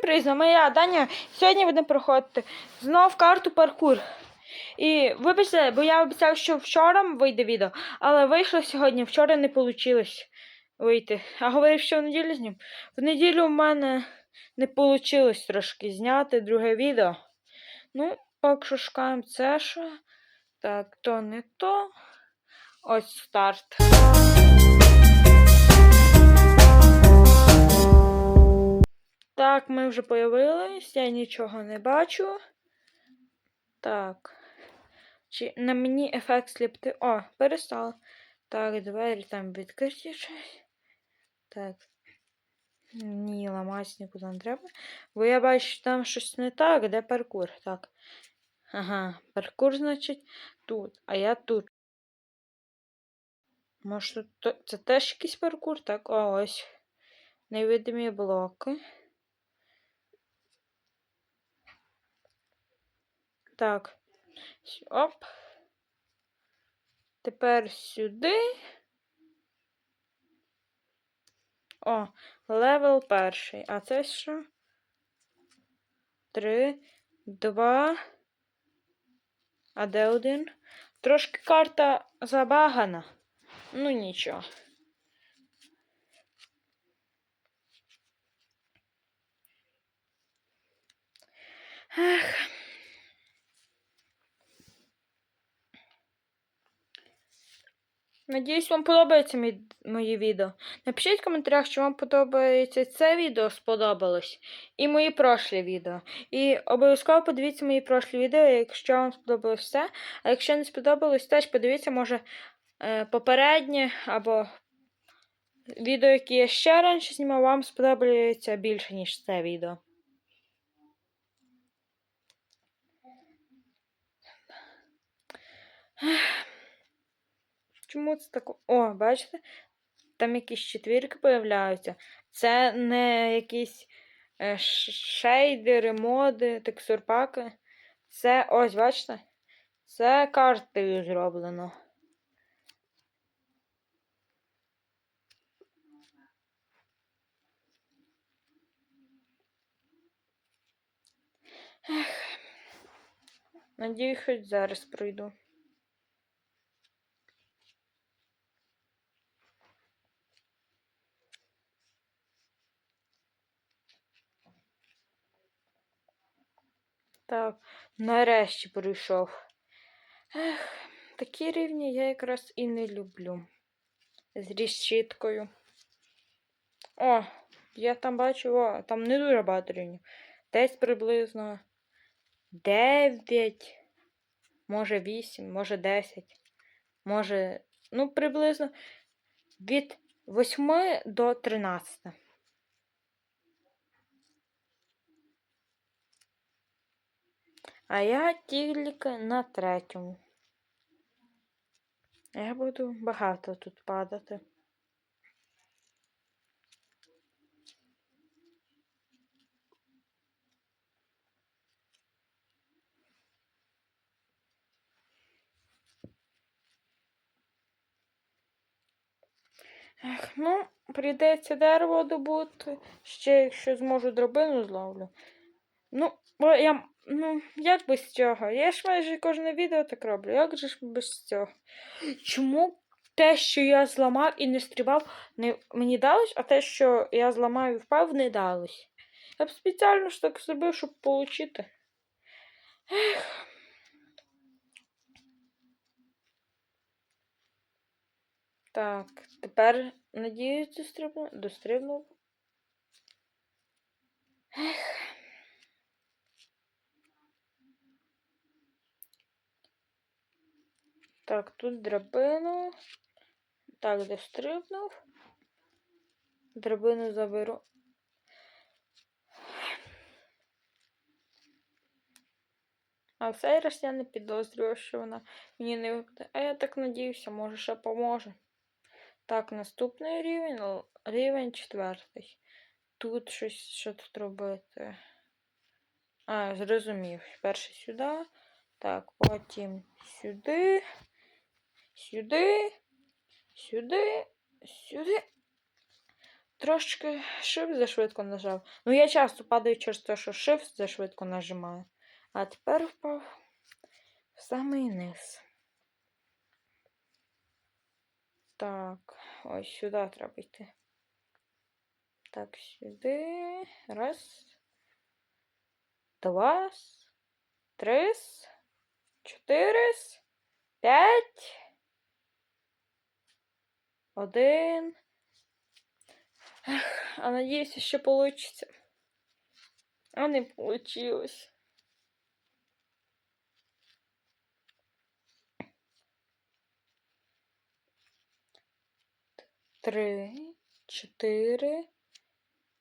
Всім привіт, з я, Даня. Сьогодні будемо проходити знов карту паркур. І вибачте, бо я обіцяв, що вчора вийде відео, але вийшло сьогодні, вчора не вийшло вийти. А говорив, що в неділю знім. В неділю в мене не вийшло трошки зняти друге відео. Ну, поки що шукаємо це що. Так, то не то. Ось старт. Так, ми вже появились, я нічого не бачу. Так. Чи на мені ефект сліпти. О, перестало. Так, двері там відкриті щось. Так. Ні, ламатися нікуди не треба. Бо я бачу, там щось не так, де паркур. Так. Ага, паркур, значить, тут, а я тут. Може, тут це теж якийсь паркур? Так, о, ось. Невидимі блоки. Так. Оп. Тепер сюди. О, левел перший. А це що? Три, два. А де один? Трошки карта забагана. Ну нічого. Ех. Надіюсь, вам подобається мій, мої відео. Напишіть в коментарях, чи вам подобається це відео сподобалось. І мої прошлі відео. І обов'язково подивіться мої прошлі відео, якщо вам сподобалось все. А якщо не сподобалось, теж подивіться, може, е, попереднє або відео, які я ще раніше знімав, вам сподобається більше, ніж це відео. Чому це таке? О, бачите? Там якісь четвірки появляються. Це не якісь е, шейдери, моди, текстурпаки. Це ось, бачите? Це картою зроблено. Ех. Надію, хоч зараз пройду. Так, нарешті прийшов. Ех, такі рівні я якраз і не люблю. З рішіткою. О, я там бачу, о, там не дуже багато рівнів. Десь приблизно 9, може 8, може 10, може, ну, приблизно від 8 до 13. А я тільки на третьому. Я буду багато тут падати. Ех, ну, прийдеться дерево добути. Ще якщо зможу драбину зловлю. Ну, я. Ну, як без цього? Я ж майже кожне відео так роблю. Як же ж без цього? Чому те, що я зламав і не стрибав, не, мені далось, а те, що я зламав і впав, не далось. Я б спеціально ж так зробив, щоб отримати. Ех. Так, тепер, надіюсь, дострибну. Дострибнув. Ех. Так, тут драбину. Так, дострибнув. Драбину заберу. А в цей раз я не підозрюю, що вона мені не випаде. А я так надіюся, може ще поможе. Так, наступний рівень, рівень четвертий. Тут щось що тут робити. А, зрозумів. Перше сюди. Так, потім сюди. Сюди. Сюди. Сюди. Трошки shift зашвидко нажав. Ну, я часто падаю через те, що shift зашвидко нажимаю. А тепер впав в самий низ. Так, ось сюди треба йти. Так, сюди. Раз. Два. Три. Чотири. П'ять. Один. А надіюся, що получиться. А не получилось. Три, чотири,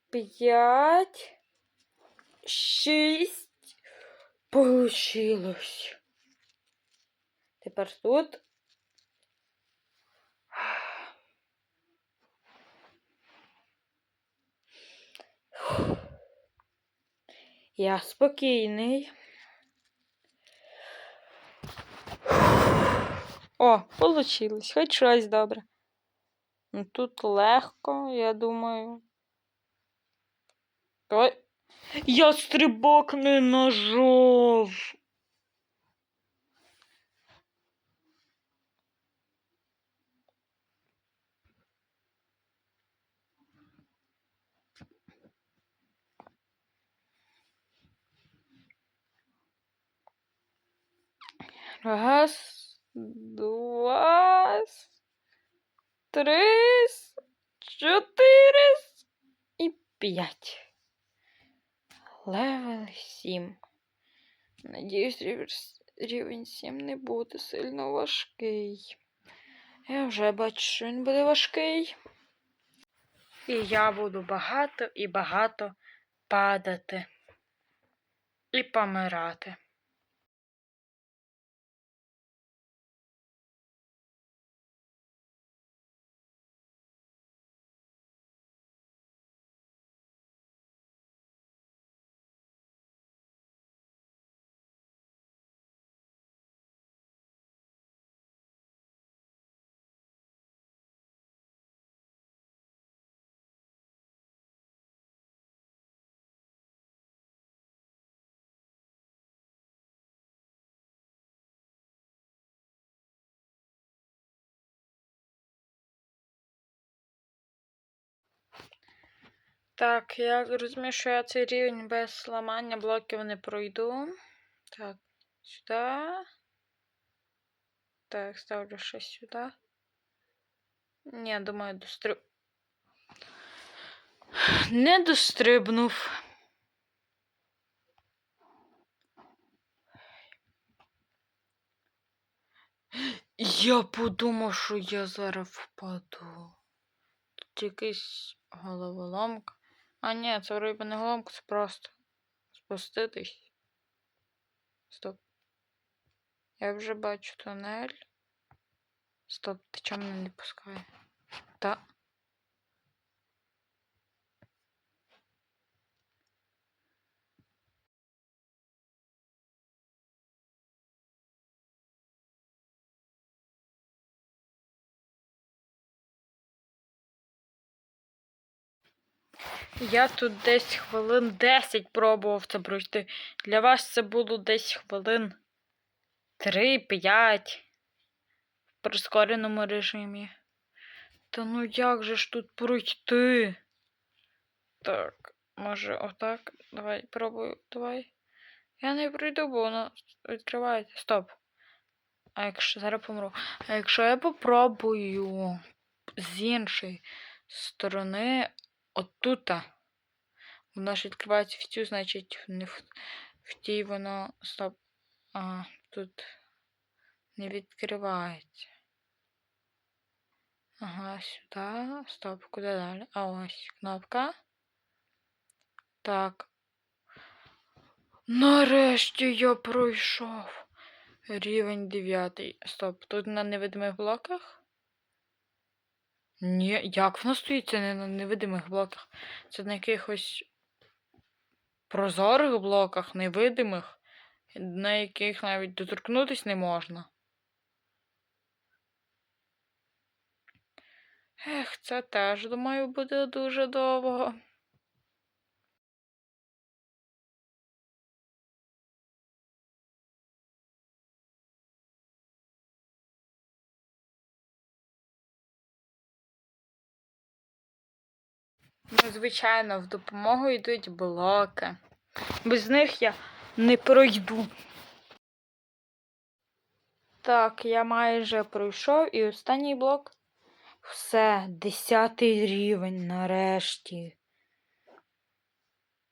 п'ять, шість. Получилось. Тепер тут. Я спокійний. О, получилось. Хоч щось добре. Ну, Тут легко, я думаю. Ой. Я стрибок не нажав. Раз, два, три, чотири і п'ять. Левел 7. Надіюсь, рівень 7 не буде сильно важкий. Я вже бачу, що він буде важкий. І я буду багато і багато падати і помирати. Так, я розумію, що я цей рівень без ламання блоків не пройду. Так, сюди. Так, ставлю ще сюди. Ні, думаю, достриб. Не дострибнув. Я подумав, що я зараз впаду. Тут якийсь головоломка. А ні, це вроді не головку, це просто спуститись. Стоп. Я вже бачу тунель. Стоп, ти чому мене не пускає? Та. Я тут десь хвилин 10 пробував це пройти. Для вас це було десь хвилин 3-5 в прискореному режимі. Та ну як же ж тут пройти? Так, може отак. Давай пробую, давай. Я не пройду, бо воно відкривається. Стоп. А якщо зараз помру. А якщо я попробую з іншої сторони отута. Воно ж відкривається в цю, значить, не в, в тій воно. Стоп. А, тут не відкривається. Ага, сюди. Стоп, куди далі? А ось кнопка. Так. Нарешті я пройшов. Рівень 9. Стоп, тут на невидимих блоках? Ні, як воно стоїть? Це не на невидимих блоках. Це на якихось прозорих блоках, невидимих, на яких навіть доторкнутися не можна. Ех, це теж, думаю, буде дуже довго. Ну, звичайно, в допомогу йдуть блоки. Без них я не пройду. Так, я майже пройшов і останній блок. Все, десятий рівень нарешті.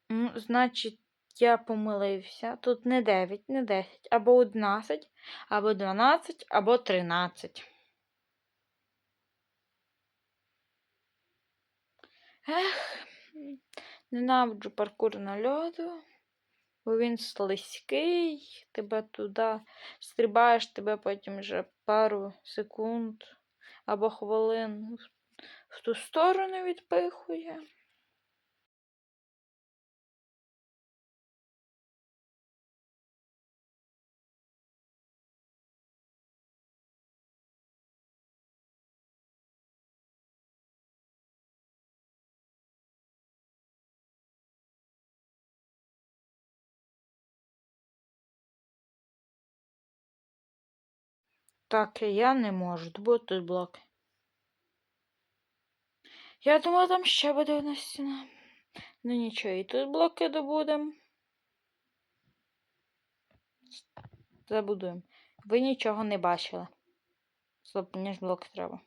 Ну, значить, я помилився. Тут не 9, не 10, або 11, або 12, або 13. Ех, ненавиджу паркур на льоду, бо він слизький, тебе туди стрибаєш, тебе потім вже пару секунд або хвилин в ту сторону відпихує. Так, я не можу. Бо тут блок. Я думала, там ще буде одна стіна. Ну нічого, і тут блоки добудемо. Забудуємо. Ви нічого не бачили. Стоп, мені ж блок треба.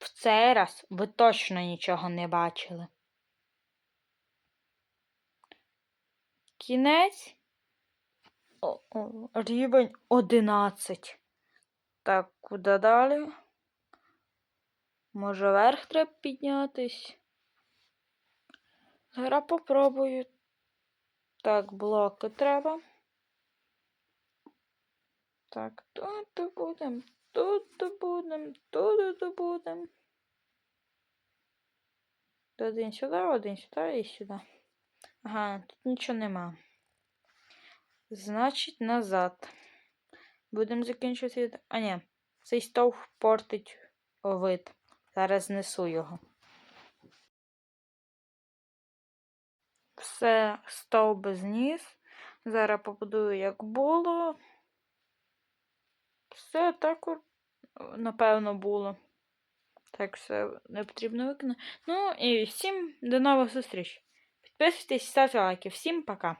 В цей раз ви точно нічого не бачили. Кінець. О, рівень 11. Так, куди далі? Може, вверх треба піднятись? Зараз попробую. Так, блоки треба. Так, тут добудем, тут добудем, тут добудем. Один сюди, один сюди і сюди. Ага, тут нічого нема. Значить, назад. Будемо закінчувати. А, ні, цей стовп портить вид. Зараз знесу його. Все, стовп зніс. Зараз побудую, як було. Все так, напевно, було. Так, все не потрібно виконати. Ну і всім до нових зустріч. Підписуйтесь, ставте лайки. Всім пока.